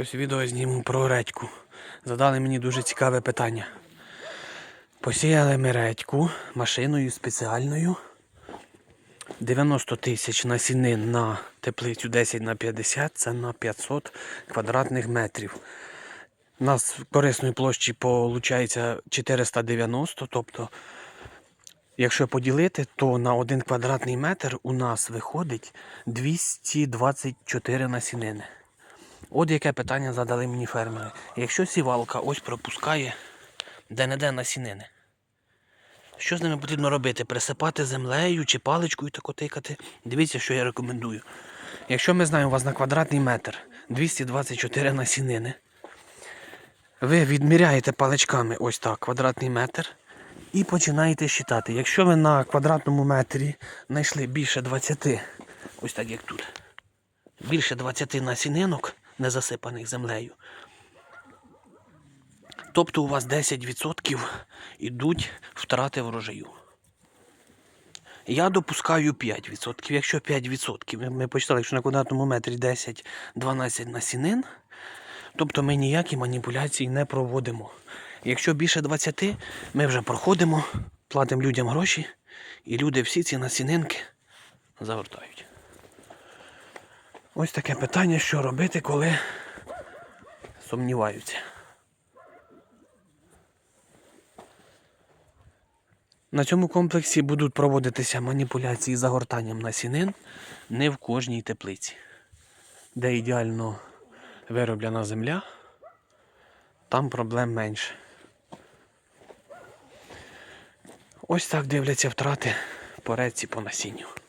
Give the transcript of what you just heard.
Ось відео зніму про редьку. Задали мені дуже цікаве питання. Посіяли ми редьку машиною спеціальною. 90 тисяч насінин на теплицю 10 на 50 це на 500 квадратних метрів. У нас корисної площі виходить 490, тобто, якщо поділити, то на 1 квадратний метр у нас виходить 224 насінини. От яке питання задали мені фермери. Якщо сівалка ось пропускає де-не-де насінини, що з ними потрібно робити? Присипати землею чи паличкою тако тикати? Дивіться, що я рекомендую. Якщо ми знаємо, у вас на квадратний метр 224 насінини, ви відміряєте паличками ось так квадратний метр і починаєте считати. Якщо ви на квадратному метрі знайшли більше 20, ось так як тут, більше 20 насінинок, не засипаних землею, тобто у вас 10% йдуть втрати врожаю. Я допускаю 5%. Якщо 5%, ми- почитали, якщо на квадратному метрі 10-12 насінин, тобто ми ніякі маніпуляції не проводимо. Якщо більше 20, ми вже проходимо, платимо людям гроші, і люди всі ці насінинки загортають. Ось таке питання, що робити, коли сумніваються. На цьому комплексі будуть проводитися маніпуляції з загортанням насінин не в кожній теплиці. Де ідеально вироблена земля, там проблем менше. Ось так дивляться втрати по реці по насінню.